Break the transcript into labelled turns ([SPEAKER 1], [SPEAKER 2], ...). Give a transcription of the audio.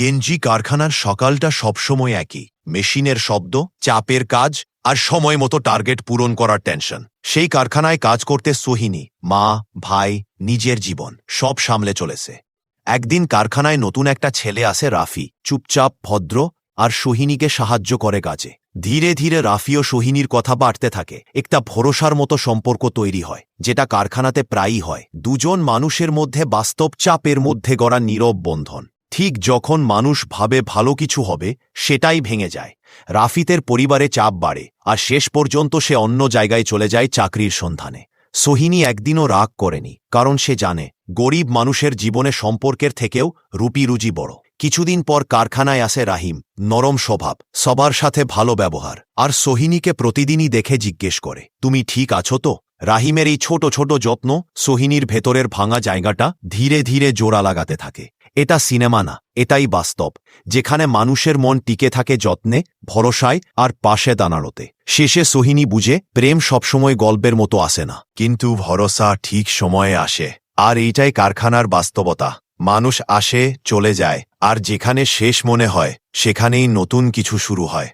[SPEAKER 1] কেনজি কারখানার সকালটা সবসময় একই। মেশিনের শব্দ, চাপের কাজ, আর সময় মতো টার্গেট পূরণ করার টেনশন। সেই কারখানায় কাজ করতে সোহিনী, মা, ভাই, নিজের জীবন, সব সামলে চলেছে। একদিন কারখানায় নতুন একটা ছেলে আসে রাফি। চুপচাপ, ভদ্র, আর সোহিনীকে সাহায্য করে কাজে। ধীরে ধীরে রাফি ও সোহিনীর কথা বাড়তে থাকে। একটা ভরসার মতো সম্পর্ক তৈরি হয়, যেটা কারখানাতে প্রায়ই হয়। দুজন মানুষের মধ্যে বাস্তব চাপের মধ্যে গড়া নীরব বন্ধন। ঠিক যখন মানুষ ভাবে ভালো কিছু হবে, সেটাই ভেঙে যায়। রাফিতের পরিবারে চাপ বাড়ে, আর শেষ পর্যন্ত সে অন্য জায়গায় চলে যায় চাকরির সন্ধানে। সোহিনী একদিনও রাগ করেনি, কারণ সে জানে, গরিব মানুষের জীবনে সম্পর্কের থেকেও রুপি রুজি বড়। কিছুদিন পর কারখানায় আসে রাহিম, নরম স্বভাব, সবার সাথে ভালো ব্যবহার, আর সোহিনীকে প্রতিদিনই দেখে জিজ্ঞেস করে, তুমি ঠিক আছো তো? রাহিমের এই ছোট ছোট যত্ন সোহিনীর ভেতরের ভাঙা জায়গাটা ধীরে ধীরে জোড়া লাগাতে থাকে। এটা সিনেমা না, এটাই বাস্তব, যেখানে মানুষের মন টিকে থাকে যত্নে, ভরসায়, আর পাশে দাঁড়ানোতে। শেষে সোহিনী বুঝে, প্রেম সবসময় গল্পের মতো আসে না, কিন্তু ভরসা ঠিক সময়ে আসে। আর এইটাই কারখানার বাস্তবতা। মানুষ আসে, চলে যায়, আর যেখানে শেষ মনে হয়, সেখানেই নতুন কিছু শুরু হয়।